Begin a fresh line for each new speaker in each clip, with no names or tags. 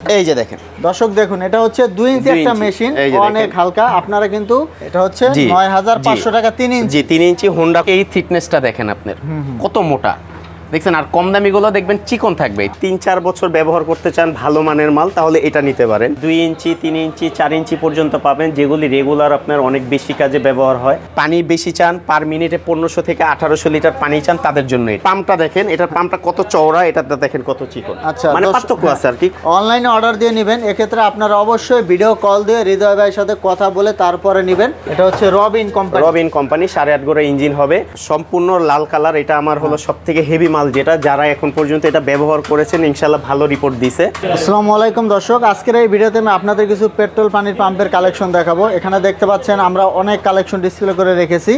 এই যে দেখেন।
দর্শক দেখুন এটা হচ্ছে দুই ইঞ্চি একটা মেশিন অনেক হালকা। আপনারা কিন্তু এটা হচ্ছে নয় হাজার পাঁচশো টাকা তিন ইঞ্চি।
তিন ইঞ্চি হোন্ডা এই থিকনেসটা দেখেন আপনার। কত মোটা। দেখছেন আর কম দামিগুলো দেখবেন চিকন থাকবে। তিন চার বছর ব্যবহার করতে চান ভালো মানের মাল তাহলে এটা নিতে পারেন। দুই ইঞ্চি তিন ইঞ্চি চার ইঞ্চি পর্যন্ত পাবেন যেগুলি রেগুলার আপনার অনেক বেশি কাজে ব্যবহার হয়। পানি বেশি চান পার মিনিটে পনেরোশো থেকে আঠারোশো লিটার পানি চান তাদের জন্য পাম্পটা দেখেন এটার পাম্পটা কত চওড়া এটাতে দেখেন কত চিকন।
আচ্ছা,
মানে পার্থক্য আছে আর কি।
অনলাইনে অর্ডার দিয়ে নেবেন এক্ষেত্রে আপনারা অবশ্যই ভিডিও কল দিয়ে হৃদয় ভাইয়ের সাথে কথা বলে তারপরে নেবেন। এটা হচ্ছে রবিন কোম্পানি
রবিন কোম্পানি সাড়ে আট গোড়া ইঞ্জিন হবে। সম্পূর্ণ লাল কালার এটা আমার হলো সব থেকে হেভি মাল যেটা যারা এখন পর্যন্ত এটা ব্যবহার করেছেন ইনশাল্লাহ ভালো রিপোর্ট দিছে।
আসসালামু আলাইকুম দর্শক আজকের এই ভিডিওতে আমি আপনাদের কিছু পেট্রোল পানির পাম্পের কালেকশন দেখাবো। এখানে দেখতে পাচ্ছেন আমরা অনেক কালেকশন ডিসপ্লে করে রেখেছি।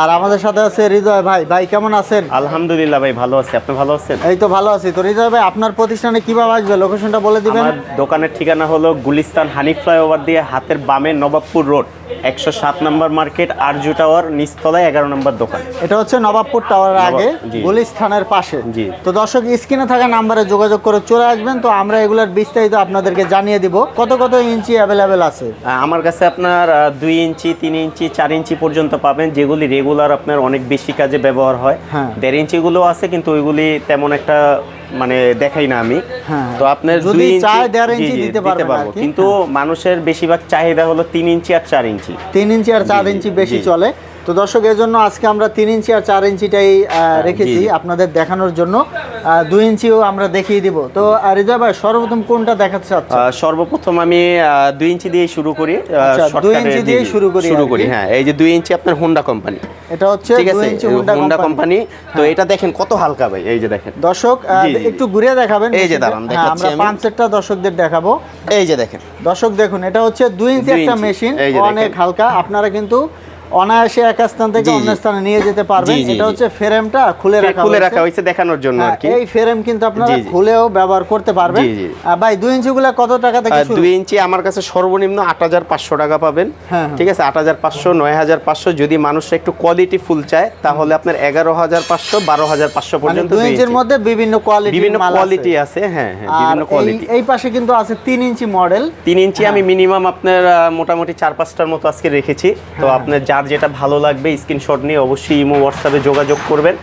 আর আমাদের সাথে আছে হৃদয় ভাই। ভাই কেমন আছেন?
আলহামদুলিল্লাহ ভাই ভালো আছি। আপনি ভালো আছেন?
এই তো ভালো আছি। তো হৃদয় ভাই আপনার প্রতিষ্ঠানে কীভাবে আসবে? লোকেশনটা বলে দিবেন।
দোকানের ঠিকানা হলো গুলিস্তান হানিফ ফ্লাইওভার দিয়ে হাতের বামে নবাবপুর রোড। একশো সাত নম্বর মার্কেট আরজু টাওয়ার নিচতলায় এগারো নম্বর দোকান
এটা হচ্ছে নবাবপুর টাওয়ারের
নবাব-
আগে। গুলিস্থানের পাশে
জি।
তো দর্শক স্ক্রিনে থাকা নাম্বারে যোগাযোগ করে চলে আসবেন তো আমরা এগুলোর বিস্তারিত আপনাদেরকে জানিয়ে দিব কত কত ইঞ্চি অ্যাভেলেবেল আছে
আমার কাছে আপনার দুই ইঞ্চি তিন ইঞ্চি চার ইঞ্চি পর্যন্ত পাবেন যেগুলি রেগুলার আপনার অনেক বেশি কাজে ব্যবহার হয়
হ্যাঁ।
দেড় ইঞ্চিগুলো আছে কিন্তু ওইগুলি তেমন একটা মানে দেখাই না আমি।
হ্যাঁ।
তো আপনার
যদি চায় দেড় ইঞ্চি দিতে পারব।
কিন্তু মানুষের বেশিরভাগ চাহিদা হলো তিন ইঞ্চি আর চার ইঞ্চি।
তিন ইঞ্চি আর চার ইঞ্চি বেশি চলে। তো দর্শক এই জন্য আজকে আমরা তিন ইঞ্চি আর চার ইঞ্চিটাই রেখেছি
জি, জি।
আপনাদের দেখানোর জন্য। দুই ইঞ্চিও আমরা দেখিয়ে দিব। তো হৃদয় ভাই সর্বপ্রথম কোনটা দেখাতে চাচ্ছেন?
সর্বপ্রথম আমি দুই ইঞ্চি দিয়ে শুরু করি
আচ্ছা, দুই ইঞ্চি
জি,
শুরু করি
শুরু করি হ্যাঁ এই যে দুই ইঞ্চি আপনার হোন্ডা কোম্পানি
এটা হচ্ছে
ঠিক আছে
হুন্ডা কোম্পানি
তো এটা দেখেন কত হালকা ভাই এই যে দেখেন।
দর্শক। একটু ঘুরে দেখাবেন
এই যে দাঁড়ান,
হ্যাঁ,
দেখাচ্ছি
আমরা সেটটা দর্শকদের দেখাবো।
এই যে দেখেন।
দর্শক দেখুন এটা হচ্ছে দুই ইঞ্চি একটা মেশিন অনেক হালকা। আপনারা কিন্তু অনায়াসে এক স্থান থেকে। অন্য স্থানে নিয়ে যেতে পারবেন। এটা হচ্ছে ফ্রেমটা খুলে রাখা
খুলে রাখা হয়েছে দেখানোর জন্য
হ্যাঁ,
আর কি।
এই ফ্রেম কিন্তু আপনারা। খুলেও ব্যবহার করতে পারবেন। ভাই দুই ইঞ্চি গুলা কত টাকা থেকে শুরু?
দুই ইঞ্চি আমার কাছে সর্বনিম্ন আট হাজার পাঁচশো টাকা পাবেন।
হ্যাঁ, হ্যাঁ।
ঠিক আছে? আট হাজার পাঁচশো নয় হাজার পাঁচশো যদি মানুষ একটু কোয়ালিটি ফুল চায় তাহলে আপনার এগারো হাজার পাঁচশো বারো হাজার পাঁচশো
মানে
পর্যন্ত
দুই
দুই
ইঞ্চির মধ্যে বিভিন্ন কোয়ালিটি
বিভিন্ন কোয়ালিটি আছে। হ্যাঁ হ্যাঁ বিভিন্ন কোয়ালিটি
এই পাশে কিন্তু আছে তিন ইঞ্চি মডেল
তিন ইঞ্চি আমি মিনিমাম আপনার মোটামুটি চার পাঁচটার মতো আজকে রেখেছি। তো। আপনার যার যেটা ভালো লাগবে স্ক্রিনশট নিয়ে অবশ্যই ইমো হোয়াটসঅ্যাপে যোগাযোগ করবেন।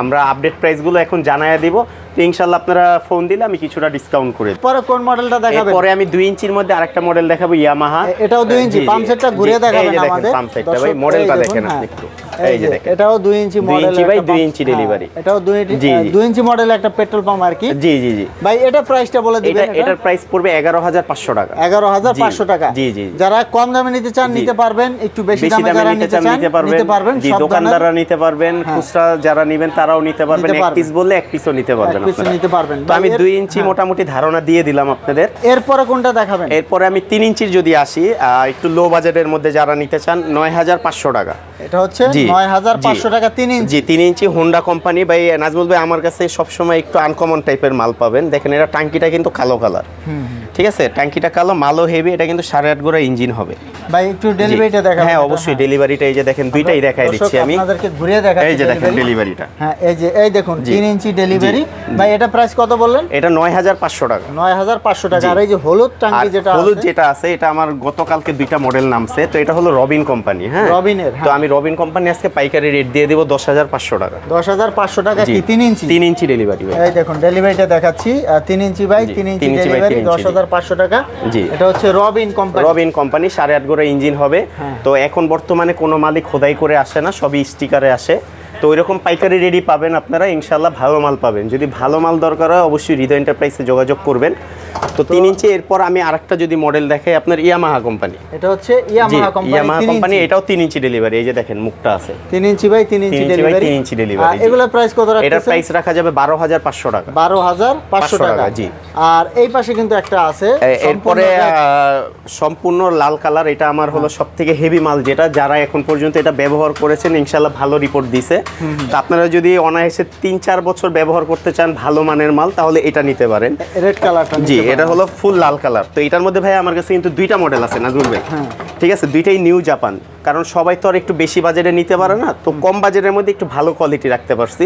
আমরা আপডেট প্রাইসগুলো এখন জানাইয়া দিব। তো ইনশাল্লাহ আপনারা ফোন দিলে আমি কিছুটা ডিসকাউন্ট করে।
পরে কোন মডেলটা দেখাবেন?
পরে আমি দুই ইঞ্চির মধ্যে আরেকটা মডেল দেখাবো ইয়ামাহা
এটাও দুই ইঞ্চি পাম্প সেটটা ঘুরে দেখাবেন আমাদের।
পাম্প সেটটা ভাই মডেলটা দেখেন
হ্যাঁ।
আপনি একটু।
এই
যে দেখেন
এটাও দুই ইঞ্চি
দুই
মডেল
ইঞ্চি বাই দুই ইঞ্চি delivery।
এটাও দুই
জি, জি।
দুই ইঞ্চি মডেল একটা পেট্রোল পাম্প আর কি
জি জি জি
ভাই এটা প্রাইসটা বলে
এটা এটার প্রাইস পড়বে এগারো হাজার পাঁচশো টাকা
এগারো হাজার
জি,
পাঁচশো টাকা
জি, জি।
যারা কম দামে নিতে চান। নিতে পারবেন একটু বেশি দামে যারা
নিতে চান নিতে পারবেন জি দোকানদাররা নিতে পারবেন
হ্যাঁ।
খুচরা যারা নেবেন তারাও নিতে পারবেন এক পিস বললে এক পিসও নিতে পারবেন আপনারা।
নিতে পারবেন।
তো আমি
ভাই এর-
দুই ইঞ্চি
হ্যাঁ।
মোটামুটি ধারণা দিয়ে দিলাম আপনাদের
এরপরে কোনটা দেখাবেন
এরপরে আমি তিন ইঞ্চির যদি আসি একটু লো বাজেটের মধ্যে যারা নিতে চান নয় হাজার পাঁচশো টাকা
এটা হচ্ছে
জি,
নয় হাজার পাঁচশো
জি।
টাকা 3 ইঞ্চি।
জি 3 ইঞ্চি হোন্ডা কোম্পানি ভাই নাজমুল ভাই আমার কাছে সবসময় একটু আনকমন টাইপের মাল পাবেন। দেখেন এটা টাঙ্কিটা কিন্তু কালো কালার ঠিক আছে? ট্যাঙ্কিটা কালো মালো হেভি এটা কিন্তু সাড়ে আট গোড়া ইঞ্জিন হবে।
ভাই একটু ডেলিভারিটা দেখা
হ্যাঁ অবশ্যই ডেলিভারিটা এই যে দেখেন দুইটাই দেখাই দিচ্ছি আমি।
আপনাদেরকে ঘুরিয়ে দেখা
এই যে দেখেন ডেলিভারিটা
হ্যাঁ এই যে এই দেখুন 3 ইঞ্চি ডেলিভারি ভাই এটা প্রাইস কত বললেন?
এটা 9500 টাকা।
9500 টাকা। আর এই যে হলুদ ট্যাঙ্কি যেটা
হলুদ যেটা আছে এটা আমার গতকালকে দুইটা মডেল নামছে তো এটা হলো রবিন কোম্পানি হ্যাঁ?
রবিনের
তো
হ্যাঁ।
আমি রবিন কোম্পানি আজকে পাইকারি রেট দিয়ে দেব 10500 টাকা।
10500 টাকা কি 3 ইঞ্চি
3 ইঞ্চি ডেলিভারি
এই দেখুন ডেলিভারিটা দেখাচ্ছি। 3 ইঞ্চি বাই 3 ইঞ্চি ডেলিভারি 10000 টাকা।
জি।
এটা হচ্ছে রবিন কোম্পানি
রবিন কোম্পানি সাড়ে আট গোড়া ইঞ্জিন হবে।
হ্যাঁ।
তো এখন বর্তমানে কোনো মালিক খোদাই করে আসে না সবই স্টিকারে আসে। তো ওইরকম পাইকারি রেডি পাবেন আপনারা ইনশাল্লাহ ভালো মাল পাবেন। যদি ভালো মাল দরকার হয় অবশ্যই হৃদয় এন্টারপ্রাইসে যোগাযোগ করবেন। তো তিন ইঞ্চি এরপর আমি আরেকটা যদি মডেল দেখাই আপনার ইয়ামাহা কোম্পানি
এটা হচ্ছে ইয়ামাহা কোম্পানি
ইয়ামাহা কোম্পানি এটাও তিন ইঞ্চি ডেলিভারি এই যে দেখেন মুখটা আছে।
তিন ইঞ্চি বাই তিন ইঞ্চি ডেলিভারি
তিন ইঞ্চি জি।
এগুলোর প্রাইস কত
এটার
রাখতেছেন
প্রাইস রাখা যাবে বারো হাজার পাঁচশো টাকা।
বারো হাজার পাঁচশো টাকা।
জি।
আর এই পাশে কিন্তু একটা আছে
এরপরে
সম্পূর্ণ
সম্পূর্ণ লাল কালার এটা আমার হলো সব থেকে হেভি মাল যেটা যারা এখন পর্যন্ত এটা ব্যবহার করেছেন ইনশাল্লাহ ভালো রিপোর্ট দিছে। তো আপনারা যদি অনায়াসে তিন চার বছর ব্যবহার করতে চান ভালো মানের মাল তাহলে এটা নিতে পারেন।
রেড কালারটা
জি এটা হলো ফুল লাল কালার তো এটার মধ্যে ভাই আমার কাছে কিন্তু দুইটা মডেল আছে নাজমুল ভাই।
হ্যাঁ।
ঠিক আছে? দুইটাই নিউ জাপান কারণ সবাই তো আর একটু বেশি বাজেটে নিতে পারে না তো কম বাজেটের মধ্যে একটু ভালো কোয়ালিটি রাখতে পারছি।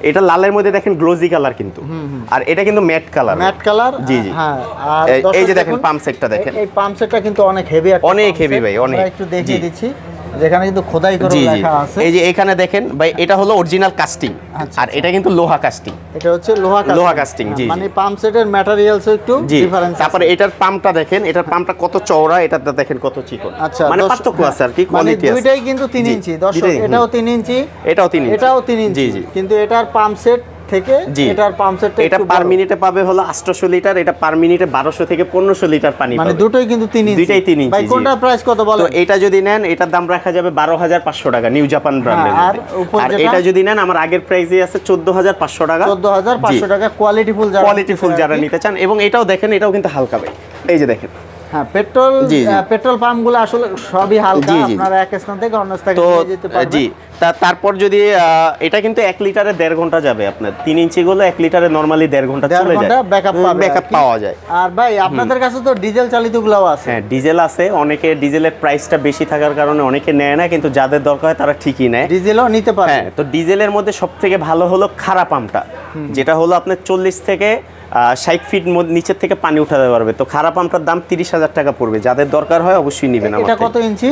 এটা লালের মধ্যে দেখেন গ্লোজি কালার কিন্তু। আর এটা কিন্তু ম্যাট কালার
ম্যাট কালার
জি, জি।
হ্যাঁ আর
এই- যে দেখেন পাম্প সেটটা দেখেন।
এই পাম্প সেটটা কিন্তু অনেক হেভি
অনেক
হেভি
ভাই, অনেক।
একটু দেখিয়ে
জি।
দিচ্ছি। যেখানে কিন্তু খোদাই করে লেখা আছে।
এই যে এখানে দেখেন ভাই এটা হলো অরিজিনাল কাস্টিং
আচ্ছা,
আর এটা কিন্তু লোহা কাস্টিং
এটা হচ্ছে লোহা
লোহা casting, জি।
মানে পাম্প সেটের ম্যাটেরিয়ালস একটু ডিফারেন্স
তারপরে এটার পাম্পটা দেখেন এটার পাম্পটা কত চওড়া এটাতে দেখেন কত চিকন।
আচ্ছা
মানে পার্থক্য আছে আর কি
মানে
কোয়ালিটি আছে।
দুইটাই কিন্তু 3 ইঞ্চি। দর্শক এটাও 3 ইঞ্চি।
এটাও তিন ইঞ্চি।
এটাও 3 ইঞ্চি।
জি জি।
কিন্তু এটার পাম্প সেট থেকে এটার পাম্প সেটটা
এটা পার মিনিটে পাবে হলো 800 লিটার এটা পার মিনিটে 1200 থেকে 1500 লিটার পানি
মানে দুটোই কিন্তু 3 ইঞ্চি
দুইটাই তিন ইঞ্চি,
ভাই
জি।
কোনটার প্রাইস কত
তো এটা যদি নেন এটার দাম রাখা যাবে 12500 টাকা নিউ জাপান ব্র্যান্ডের
আর
আর এটা যদি নেন আমার আগের প্রাইসই আছে 14500 টাকা।
14500 টাকা কোয়ালিটি ফুল যারা
কোয়ালিটি ফুল যারা। নিতে চান। এবং এটাও দেখেন এটাও কিন্তু হালকা ভাই। এই যে দেখেন।
হ্যাঁ পেট্রোল পাম্পগুলো আসলে সবই হালকা। আপনারা এক স্থান থেকে অন্য স্থানে যেতে পারবেন।
জি তারপর যদি এটা কিন্তু এক লিটারে দেড় ঘণ্টা যাবে আপনার। তিন ইঞ্চি গুলো এক লিটারে নর্মালি দেড়
ঘণ্টা
চলে যায়।
ব্যাকআপ
পাওয়া যায়।
আর ভাই আপনাদের কাছে তো ডিজেল চালিত গুলাও আছে।
হ্যাঁ ডিজেল আছে। অনেকে ডিজেলের প্রাইসটা বেশি থাকার কারণে অনেকে নেয় না কিন্তু যাদের দরকার হয় তারা ঠিকই নেয়।
ডিজেলও নিতে পারে।
হ্যাঁ তো ডিজেলের মধ্যে সব থেকে ভালো হলো খারাপ পাম্পটা যেটা হলো আপনার চল্লিশ থেকে ষাট ফিট নিচের থেকে পানি উঠাতে পারবে। তো খারাপ পাম্পটার দাম তিরিশ হাজার টাকা পড়বে। যাদের দরকার হয় অবশ্যই নেবেন আমার
এটা কত ইঞ্চি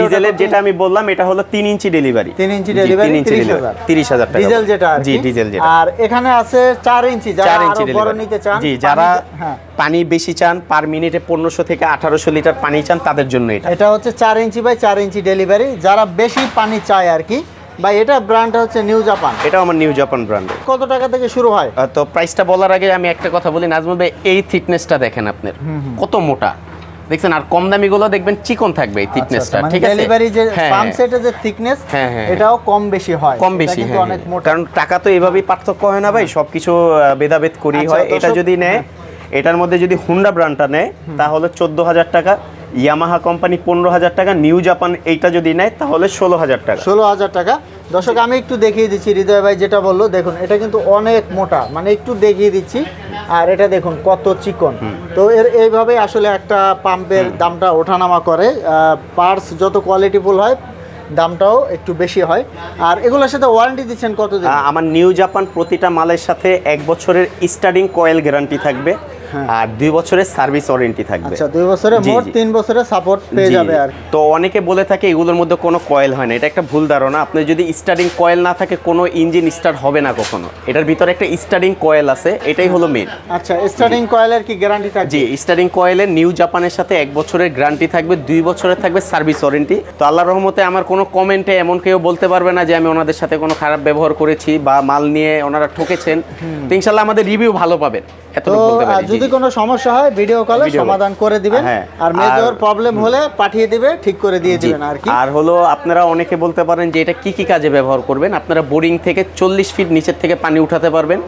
ডিজেলের
যেটা আমি বললাম এটা হলো তিন ইঞ্চি ডেলিভারি
তিন ইঞ্চি ডেলিভারি তিরিশ হাজার।
তিরিশ হাজার টাকা
ডিজেল যেটা
জি ডিজেল যেটা।
আর এখানে আছে চার ইঞ্চি
চার ইঞ্চি
আরও বড় নিতে চান
জি যারা
হ্যাঁ।
পানি বেশি চান পার মিনিটে পনেরোশো থেকে আঠারোশো লিটার পানি চান তাদের জন্য এটা।
এটা হচ্ছে চার ইঞ্চি বাই চার ইঞ্চি ডেলিভারি যারা বেশি পানি চায় আর কি ভাই এটা ব্র্যান্ডটা হচ্ছে নিউ জাপান
এটা আমার নিউ জাপান ব্র্যান্ড
কত টাকা থেকে শুরু হয়?
তো প্রাইসটা বলার আগে আমি একটা কথা বলি নাজমুল ভাই এই থিকনেসটা দেখেন আপনার। কত মোটা। দেখছেন আর কম দামি গুলো দেখবেন চিকন থাকবে এই থিকনেসটা
মানে
ঠিক আছে?
ডেলিভারি যে
হ্যাঁ,
পাম্প সেটের যে থিকনেস
হ্যাঁ, হ্যাঁ,
এটাও কম বেশি হয়।
কম বেশি হ্যাঁ,
অনেক
হ্যাঁ।
মোটা।
কারণ টাকা তো এভাবেই পার্থক্য হয় না ভাই সবকিছু ভেদাভেদ করেই
আচ্ছা,
হয়। এটা যদি নেয় এটার মধ্যে যদি হুন্ডা ব্র্যান্ডটা নেয় তাহলে চোদ্দ হাজার টাকা। ইয়ামাহা কোম্পানি পনেরো হাজার টাকা নিউ জাপান এইটা যদি নেয় তাহলে ষোলো হাজার টাকা।
ষোলো হাজার টাকা। দর্শক আমি একটু দেখিয়ে দিচ্ছি হৃদয় ভাই যেটা বলল দেখুন এটা কিন্তু অনেক মোটা মানে একটু দেখিয়ে দিচ্ছি আর এটা দেখুন কত চিকন। তো এর এইভাবে আসলে একটা পাম্পের দামটা ওঠানামা করে পার্টস যত কোয়ালিটিফুল হয় দামটাও একটু বেশি হয়। আর এগুলোর সাথে ওয়ারেন্টি দিচ্ছেন কতদিন?
আহ, আমার নিউ জাপান প্রতিটা মালের সাথে এক বছরের স্টার্টিং কয়েল গ্যারান্টি থাকবে। আর দুই বছরের সার্ভিস ওয়ারেন্টি থাকবে।
আচ্ছা দুই বছরে মোট তিন বছরের সাপোর্ট পেয়ে যাবে আর
তো অনেকে বলে থাকে এগুলোর মধ্যে কোনো কয়েল হয় না। এটা একটা ভুল ধারণা। আপনি যদি স্টার্টিং কয়েল না থাকে কোনো ইঞ্জিন স্টার্ট হবে না কখনো। এটার ভিতরে একটা স্টার্টিং কয়েল আছে এটাই হলো মেন
আচ্ছা স্টার্টিং কয়েলের কি গ্যারান্টি থাকবে?
জি স্টার্টিং কয়েলের নিউ জাপানের সাথে এক বছরের গ্যারান্টি থাকবে দুই বছরের থাকবে সার্ভিস ওয়ারেন্টি তো আল্লাহর রহমতে আমার কোনো কমেন্টে এমন কেউ বলতে পারবে না যে আমি ওনাদের সাথে কোনো খারাপ ব্যবহার করেছি বা মাল নিয়ে ওনারা ঠকেছেন। তো ইনশাল্লাহ আমাদের রিভিউ ভালো পাবেন। এত বলতে পারি।
যদি কোনো সমস্যা হয় ভিডিও কলে সমাধান করে দিবেন।
হ্যাঁ,
আর মেজর প্রবলেম হলে পাঠিয়ে দিবে ঠিক করে দিয়ে। দিবেন আর কি।
আর হলো আপনারা অনেকে বলতে পারেন যে এটা কি কি কাজে ব্যবহার করবেন। আপনারা বোরিং থেকে চল্লিশ ফিট নিচের থেকে পানি উঠাতে পারবেন।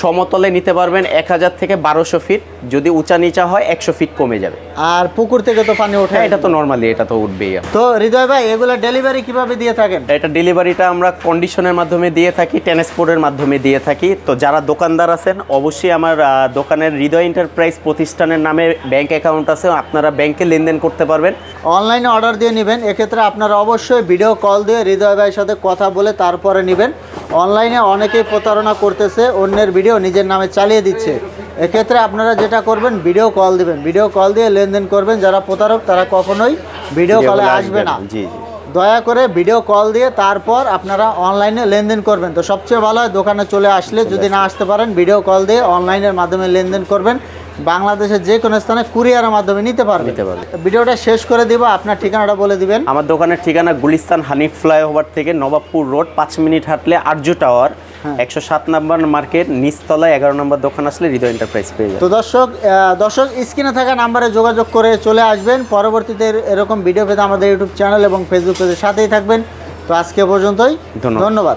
সমতলে নিতে পারবেন এক হাজার থেকে বারোশো ফিট যদি উঁচা নিচা হয় একশো ফিট কমে যাবে।
আর পুকুর থেকে তো পানি ওঠে
হ্যাঁ এটা তো নর্মালি এটা তো উঠবেই।
তো হৃদয় ভাই এগুলো ডেলিভারি কীভাবে দিয়ে থাকেন?
এটা ডেলিভারিটা আমরা কন্ডিশনের মাধ্যমে দিয়ে থাকি ট্রান্সপোর্টের মাধ্যমে দিয়ে থাকি। তো যারা দোকানদার আছেন অবশ্যই আমার দোকানের হৃদয় এন্টারপ্রাইজ প্রতিষ্ঠানের নামে ব্যাংক অ্যাকাউন্ট আছে আপনারা ব্যাংকে লেনদেন করতে পারবেন।
অনলাইনে অর্ডার দিয়ে নেবেন এক্ষেত্রে আপনারা অবশ্যই ভিডিও কল দিয়ে হৃদয় ভাইয়ের সাথে কথা বলে তারপরে নেবেন। অনলাইনে অনেকেই প্রতারণা করতেছে অন্যের ভিডিও নিজের নামে চালিয়ে দিচ্ছে। এক্ষেত্রে আপনারা যেটা করবেন ভিডিও কল দিবেন। ভিডিও কল দিয়ে লেনদেন করবেন। যারা প্রতারক তারা কখনোই ভিডিও কলে আসবে না।
জি জি।
দয়া করে ভিডিও কল দিয়ে তারপর আপনারা অনলাইনে লেনদেন করবেন। তো সবচেয়ে ভালো হয় দোকানে চলে আসলে যদি না আসতে পারেন ভিডিও কল দিয়ে অনলাইনের মাধ্যমে লেনদেন করবেন। বাংলাদেশের যে কোনো স্থানে কুরিয়ারের মাধ্যমে নিতে পারবেন।
নিতে।
ভিডিওটা শেষ করে দিব। আপনার ঠিকানাটা বলে দিবেন।
আমার দোকানের ঠিকানা গুলিস্তান হানিফ ফ্লাইওভার থেকে নবাবপুর রোড পাঁচ মিনিট হাঁটলে আর্য টাওয়ার। একশো সাত নম্বর মার্কেট নিচতলায় এগারো নম্বর দোকান আসলে হৃদয় এন্টারপ্রাইজ পেয়ে যাবে
তো দর্শক দর্শক স্ক্রিনে থাকা নাম্বারে যোগাযোগ করে চলে আসবেন। পরবর্তীতে এরকম ভিডিও পেতে আমাদের ইউটিউব চ্যানেল এবং ফেসবুক পেজের সাথেই থাকবেন। তো আজকে পর্যন্তই।
ধন্যবাদ।
ধন্যবাদ।